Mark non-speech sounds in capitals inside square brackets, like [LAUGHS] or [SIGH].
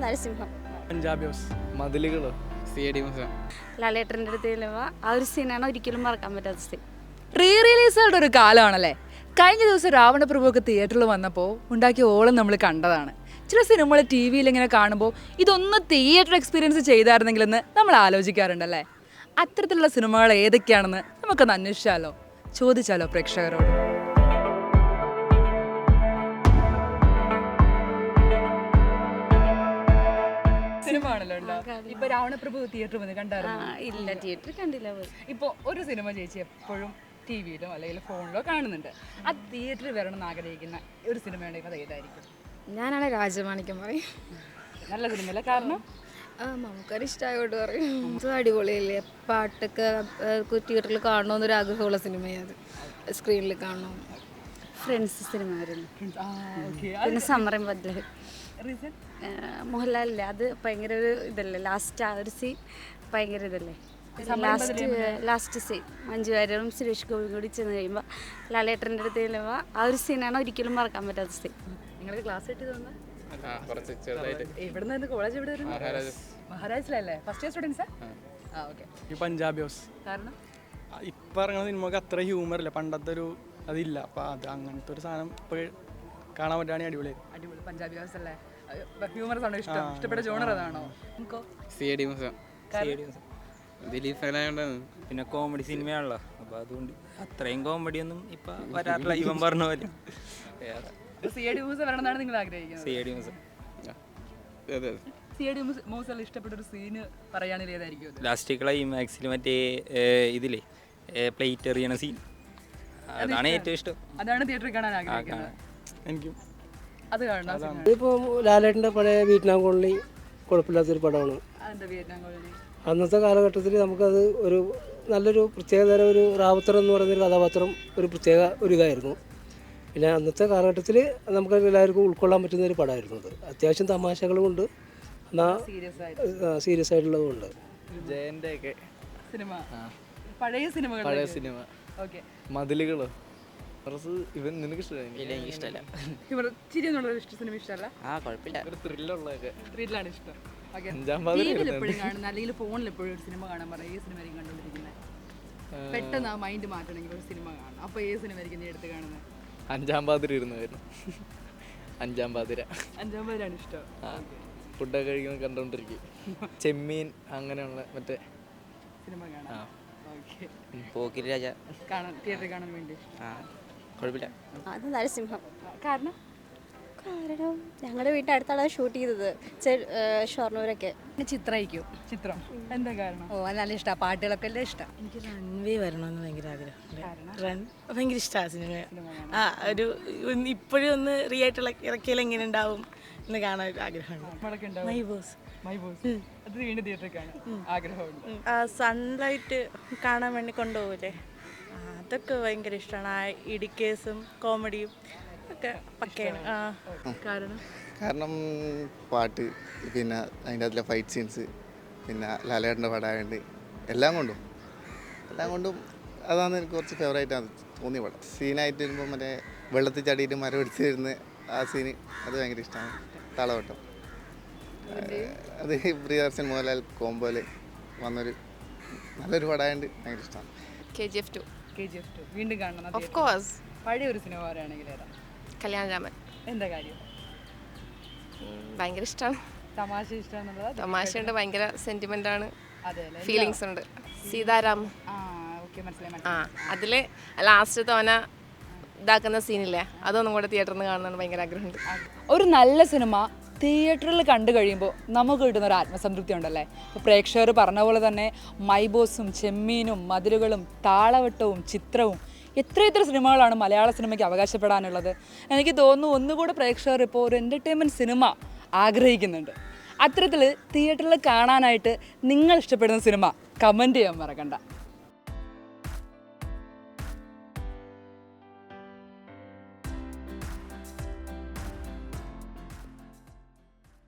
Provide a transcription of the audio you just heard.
Narasimham. Punjabi house മതിലുകളോ. C D ലാലേട്ടന്റെ അടുത്ത് ആ ഒരു സീനാണ് ഒരിക്കലും മറക്കാൻ പറ്റാത്ത സീൻ റീ റിലീസുകളുടെ ഒരു കാലമാണല്ലേ? കഴിഞ്ഞ ദിവസം രാവണപ്രഭുവൊക്കെ തിയേറ്ററിൽ വന്നപ്പോൾ ഉണ്ടാക്കിയ ഓളം നമ്മൾ കണ്ടതാണ്. ചില സിനിമകൾ ടി വിയിൽ ഇങ്ങനെ കാണുമ്പോൾ ഇതൊന്ന് തിയേറ്റർ എക്സ്പീരിയൻസ് ചെയ്തായിരുന്നെങ്കിലെന്ന് നമ്മൾ ആലോചിക്കാറുണ്ടല്ലേ? അത്തരത്തിലുള്ള സിനിമകൾ ഏതൊക്കെയാണെന്ന് നമുക്കൊന്ന് അന്വേഷിച്ചാലോ? ചോദിച്ചാലോ പ്രേക്ഷകരോട്? സിനിമ ആണല്ലോ ഇപ്പൊ രാവണപ്രഭു തിയേറ്ററിൽ വന്ന് കണ്ടായിരുന്നു? ഇല്ല തിയേറ്ററിൽ കണ്ടില്ല പോയി. ഇപ്പോൾ ഒരു സിനിമ ചേച്ചി എപ്പോഴും ടി വിയിലോ അല്ലെങ്കിൽ ഫോണിലോ കാണുന്നുണ്ട്. ആ തിയേറ്ററിൽ വരണം എന്ന് ആഗ്രഹിക്കുന്ന ഒരു സിനിമയാണ് ഇപ്പൊ അത് ഏതായിരിക്കും? ഞാനാണ് രാജമാണിക്കം പറയും. നല്ല സിനിമയല്ല? കാരണം? നമുക്കൊരു ഇഷ്ടമായോട്ട് പറയും. അടിപൊളിയല്ലേ? പാട്ടൊക്കെ തിയേറ്ററിൽ കാണണമെന്നൊരു ആഗ്രഹമുള്ള സിനിമയാണ് സ്ക്രീനിൽ കാണണം. ഫ്രണ്ട്സ് സിനിമ വരുന്നു. ആ ഓക്കെ പിന്നെ സമരം മോഹൻലാലില്ലേ? അത് ഭയങ്കര ഒരു ഇതല്ലേ? ലാസ്റ്റ് ആ ഒരു സീൻ ഭയങ്കര ഇതല്ലേ? Last last scene. മഞ്ജു വാര്യറും സുരേഷ് ഗോപിയും കൂടി ചെന്ന് കഴിയുമ്പോൾ ലാലേട്ടന്റെ അടുത്ത് ചെല്ലുമ്പോൾ ആ ഒരു സീനാണ് ഒരിക്കലും മറക്കാൻ പറ്റാത്ത സീൻ. നിങ്ങൾക്ക് ക്ലാസ് കിട്ടി നിന്ന് കോളേജ് എവിടെ മഹാരാജിലല്ലേ ഫസ്റ്റ് ഇയർ സ്റ്റുഡൻസ് ആ? ഓക്കെ ഈ പഞ്ചാബി ഹൗസ്. കാരണം? ഇപ്പം ഇറങ്ങുന്ന സിനിമക്ക് അത്ര ഹ്യൂമർ ഇല്ല. പണ്ടത്തെ ഒരു അതില്ല. അപ്പം അത് അങ്ങനത്തെ ഒരു സാധനം ഇപ്പോൾ കാണാൻ പറ്റുകയാണെങ്കിൽ അടിപൊളിയായിരുന്നു അടിപൊളി. പഞ്ചാബി ഹൗസ് അല്ലേ? ഹ്യൂമർ ആണോ? ഇഷ്ടം? ഇഷ്ടപ്പെട്ട ജോണർ അതാണോ ദിലീപ് ഫാനായോണ്ടാണ്. പിന്നെ കോമഡി സിനിമയാണല്ലോ അപ്പൊ അതുകൊണ്ട് അത്രയും കോമഡി ഒന്നും ഇപ്പൊ [LAUGHS] വരാറില്ല ഇവൻ പറഞ്ഞ പോലെ. സി എ ഡി മൂസ വരണമെന്നാണ് നിങ്ങൾ ആഗ്രഹിക്കുന്നത്? സി ഐ ഡി മുസം സി എ ഡി ഇഷ്ടപ്പെട്ട ഒരു സീന് പറയുകയാണെങ്കിൽ ഏതായിരിക്കും അത്? ലാസ്റ്റ് ക്ലൈമാക്സിൽ മറ്റേ ഇതില്ലേ? പ്ലേറ്റ് എറിയണ സീൻ അതാണ് ഏറ്റവും ഇഷ്ടം. അതാണ് തിയേറ്ററിൽ കാണാൻ ആഗ്രഹിക്കുന്നത്. എനിക്കും. അത് കാണണം ഇതിപ്പോ ലാലേട്ടന്റെ പഴയ വിയറ്റ്നാം കോളനി കുഴപ്പമില്ലാത്തൊരു പടമാണ്. അന്നത്തെ കാലഘട്ടത്തിൽ നമുക്കത് ഒരു നല്ലൊരു പ്രത്യേകതരം ഒരു റാവുത്തർ എന്ന് പറയുന്നൊരു കഥാപാത്രം ഒരു പ്രത്യേക ഒരു ഇതായിരുന്നു. പിന്നെ അന്നത്തെ കാലഘട്ടത്തിൽ നമുക്ക് എല്ലാവർക്കും ഉൾക്കൊള്ളാൻ പറ്റുന്ന ഒരു പടമായിരുന്നു അത്. അത്യാവശ്യം തമാശകളും ഉണ്ട്. എന്നാൽ സീരിയസ് ആയിട്ട്. സീരിയസ് ആയിട്ടുള്ളതും ഉണ്ട്. ജയന്റെ സിനിമ. പഴയ സിനിമകൾ പഴയ സിനിമ. ഓക്കെ മതിലുകളോ. ഇവൻ നിനക്ക് ഇഷ്ടമായി ഇഷ്ടമല്ല ഇവിടെ ചിരി എന്നുള്ള ഇഷ്ട സിനിമ ഇഷ്ടമല്ല? ആ കുഴപ്പമില്ല. ഒരു ത്രില്ലുള്ളതൊക്കെ ത്രില്ലാണ് ഇഷ്ടം. ഓക്കെ അഞ്ചാം പാതിര ടിവിയിൽ എപ്പോഴും കാണുന്ന അല്ലെങ്കിൽ ഫോണിൽ എപ്പോഴും ഒരു സിനിമ കാണാൻ പറയാം. ഈ സിനിമ ആയിരിക്കും കണ്ടുകൊണ്ടിരിക്കുന്നത് പെട്ടെന്ന് ആ മൈൻഡ് മാറ്റണമെങ്കിൽ ഒരു സിനിമ കാണണം. അപ്പോൾ ഏത് സിനിമ ആയിരിക്കും നീ എടുത്ത് കാണുന്നത് അഞ്ചാം പാതിര ഇരുന്നായിരുന്നു അഞ്ചാം പാതിര. അഞ്ചാം പേരാണ് ഇഷ്ടം. ഫുഡൊക്കെ കഴിക്കുന്നത് കണ്ടുകൊണ്ടിരിക്കും ചെമ്മീൻ അങ്ങനെയുള്ള മറ്റേ സിനിമ കാണാം. ഓക്കെ പോക്കിരി രാജ. കാണാൻ തിയേറ്ററിൽ കാണാൻ വേണ്ടി ആ. കുഴപ്പമില്ല. അത് നരസിംഹം കാരണം കാരണം ഞങ്ങളുടെ വീട്ടിന്റെ അടുത്താണ് ഷൂട്ട് ചെയ്തത്. ഷൊർണൂരൊക്കെ. ചിത്രയിക്കും ചിത്രം. എന്താ കാരണം? ഓ നല്ല ഇഷ്ടമാണ് പാട്ടുകളൊക്കെ എല്ലാം ഇഷ്ടം. എനിക്ക് റൺവേ വരണമെന്ന് ഭയങ്കര ആഗ്രഹം. റൺ ഭയങ്കര ഇഷ്ടമാണ് സിനിമ. ആ ഒരു ഇപ്പോഴും ഒന്ന് റീ ആയിട്ട് ഇറക്കിയാൽ എങ്ങനെ ഉണ്ടാവും എന്ന് കാണാൻ ഒരു ആഗ്രഹമുണ്ട്. മൈ ബോസ് മൈ ബോസ് അത് വീണ്ടും തിയേറ്ററിൽ കാണാൻ ആഗ്രഹമുണ്ട്. സൺലൈറ്റ് കാണാൻ വേണ്ടി കൊണ്ടുപോകില്ലേ അതൊക്കെ ഭയങ്കര ഇഷ്ടമാണ് ആ ഇടിക്കേസും കോമഡിയും ഒക്കെ പക്കയാണ്. ആ കാരണം? കാരണം പാട്ട് പിന്നെ അതിന്റെ അതിലെ ഫൈറ്റ് സീൻസ് പിന്നെ ലാലേട്ടന്റെ പടമായതുകൊണ്ട് എല്ലാം കൊണ്ടും എല്ലാം കൊണ്ടും അതാണ് എനിക്ക് കുറച്ച് ഫേവറേറ്റ് ആണ് തോന്നിയ പടം. സീനായിട്ട് വരുമ്പോൾ മറ്റേ വെള്ളത്തിൽ ചടിയിട്ട് മരം പിടിച്ച് വരുന്ന ആ സീന് അത് ഭയങ്കര ഇഷ്ടമാണ് താളവട്ടം. അത് പ്രിയദർശൻ മോഹൻലാൽ കോമ്പോയിൽ വന്നൊരു നല്ലൊരു പടമായതുകൊണ്ട് ഭയങ്കര ഇഷ്ടമാണ് K G F two K G F two വീണ്ടും കാണണം. ഓഫ് കോഴ്സ് പഴയ ഒരു സിനിമ പറയുകയാണെങ്കിൽ ഏതാ? കല്യാണ രാമൻ എന്താ കാര്യം? ഭയങ്കര ഇഷ്ടമാണ് തമാശ ഇഷ്ടമാണെന്നുള്ളത് തമാശയുണ്ട് ഭയങ്കര സെന്റിമെന്റ് ആണ്. അതെ അല്ലേ? ഫീലിങ്സ് ഉണ്ട്. സീതാരാം ആ ഓക്കെ മനസ്സിലായി ആ മനസ്സിലായി. അതിൽ ലാസ്റ്റ് തോന ഇതാക്കുന്ന സീനില്ലേ അതൊന്നും കൂടെ തിയേറ്ററിൽ നിന്ന് കാണുന്നതാണ് ഭയങ്കര ആഗ്രഹമുണ്ട്. ഒരു നല്ല സിനിമ തിയേറ്ററിൽ കണ്ടു കഴിയുമ്പോൾ നമുക്ക് കിട്ടുന്ന ഒരു ആത്മസംതൃപ്തി ഉണ്ടല്ലേ? ഇപ്പോൾ പ്രേക്ഷകർ പറഞ്ഞ പോലെ തന്നെ മൈബോസും ചെമ്മീനും മതിലുകളും താളവട്ടവും ചിത്രവും എത്ര എത്ര സിനിമകളാണ് മലയാള സിനിമയ്ക്ക് അവകാശപ്പെടാനുള്ളത്. എനിക്ക് തോന്നുന്നു ഒന്നുകൂടെ പ്രേക്ഷകർ ഇപ്പോൾ ഒരു എന്റർടൈൻമെന്റ് സിനിമ ആഗ്രഹിക്കുന്നുണ്ട്. അത്തരത്തിൽ തിയേറ്ററിൽ കാണാനായിട്ട് നിങ്ങൾ ഇഷ്ടപ്പെടുന്ന സിനിമ കമന്റ് ചെയ്യാൻ മറക്കണ്ട.